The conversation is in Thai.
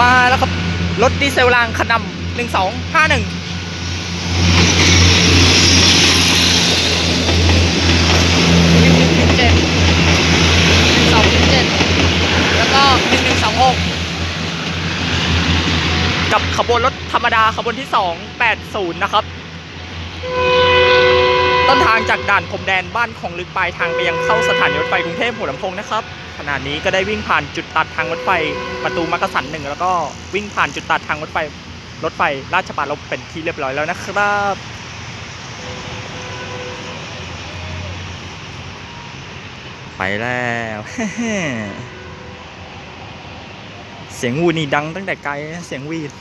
มาแล้วครับ รถดีเซลรางขนำหนึ่งสองห้าหนึ่งหนึ่งหนึ่งหนึ่งเจ็ดหนึ่งสองหนึ่งเจ็ดแล้วก็หนึ่งหนึ่งสองหกกับขบวนรถธรรมดาขบวนที่สองแปดศูนย์นะครับ ต้นทางจากด่านพรมแดนบ้านของลึกปลายทางไปยังเข้าสถานีรถไฟกรุงเทพหัวลำโพงนะครับขณะนี้ก็ได้วิ่งผ่านจุดตัดทางรถไฟประตูมักกะสันหนึ่งแล้วก็วิ่งผ่านจุดตัดทางรถไฟรถไฟราชปารลมเป็นที่เรียบร้อยแล้วนะครับไปแล้ว เสียงวูนี่ดังตั้งแต่ไกลเสียงวีด